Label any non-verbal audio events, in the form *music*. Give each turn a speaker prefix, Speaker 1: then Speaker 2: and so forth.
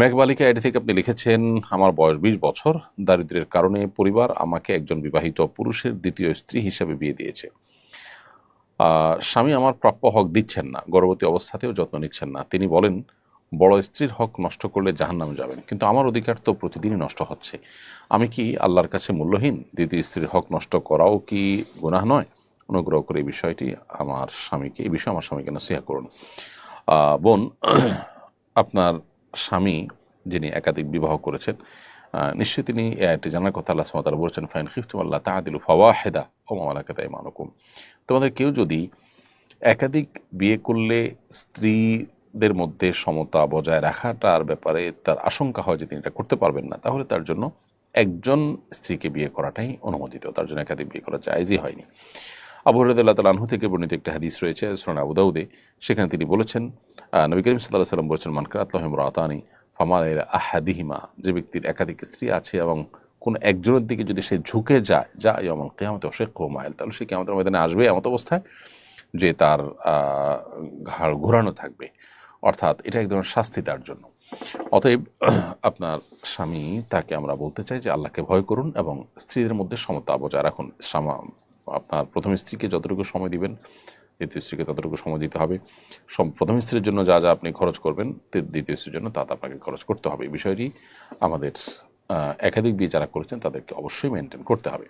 Speaker 1: মেঘবালিকা এটি থেকে আপনি লিখেছেন, আমার বয়স বিশ বছর দারিদ্র্যের কারণে পরিবার আমাকে একজন বিবাহিত পুরুষের দ্বিতীয় স্ত্রী হিসেবে বিয়ে দিয়েছে। স্বামী আমার প্রাপ্য হক দিচ্ছেন না, গর্ভবতী অবস্থাতেও যত্ন নিচ্ছেন না। তিনি বলেন, বড় স্ত্রীর হক নষ্ট করলে জাহান্নামে যাবেন, কিন্তু আমার অধিকার তো প্রতিদিনই নষ্ট হচ্ছে। আমি কি আল্লাহর কাছে মূল্যহীন? দ্বিতীয় স্ত্রীর হক নষ্ট করাও কি গুনাহ নয়? অনুগ্রহ করে এই বিষয়টি আমার স্বামীকে, এই বিষয়ে আমার স্বামীকে নসিহা করুন। বোন, *clears throat* আপনার স্বামী যিনি একাধিক বিবাহ করেছেন নিশ্চয়ই তিনি এ আয়াতটি জানার কথা আল্লাহ তাআলা বলেছেন, ফাইন খিফতুম আল্লাহ তাআদিলু ফাওয়াহিদা ও মালাকাত আইমানুকুম। তোমাদের কেউ যদি একাধিক বিয়ে করলে স্ত্রীদের মধ্যে সমতা বজায় রাখাটার ব্যাপারে তার আশঙ্কা হয় যে তিনি এটা করতে পারবেন না, তাহলে তার জন্য একজন স্ত্রীকে বিয়ে করাটাই অনুমোদিত, তার জন্য একাধিক বিয়ে করা জায়জই হয়নি। আবু হরদুল্লাহ তাল আনহু থেকে বর্ণিত একটা হাদিস রয়েছে সুরান আবু দাউদে। সেখানে তিনি বলেছেন নবী করিম সাল্লাহ সাল্লাম বলেছেন মানকাত রহমরাতানি ফামাল আহাদিহিমা। যে ব্যক্তির একাধিক স্ত্রী আছে এবং কোন একজনের দিকে যদি সে ঝুঁকে যায়, যা ইয়মল কেয়ামতে অশেখ মাইল তাহলে সে কেয়ামতের ময়দানে আসবে এমত অবস্থায় যে তার ঘাড় ঘোরানো থাকবে। অর্থাৎ এটা এক ধরনের শাস্তি তার জন্য। অতএব, *clears throat* আপনার স্বামী তাকে আমরা বলতে চাই যে আল্লাহকে ভয় করুন এবং স্ত্রীদের মধ্যে সমতা বজায় রাখুন। আপনার প্রথম স্ত্রীকে যতটুকু সময় দিবেন, দ্বিতীয় স্ত্রীকে ততটুকু সময় দিতে হবে। প্রথম স্ত্রীর জন্য যা যা আপনি খরচ করবেন দ্বিতীয় স্ত্রীর জন্য তো আপনাকে খরচ করতে হবে। এই বিষয়টি আমাদের একাধিক বিয়ে যারা করেছেন তাদেরকে অবশ্যই মেনটেন করতে হবে।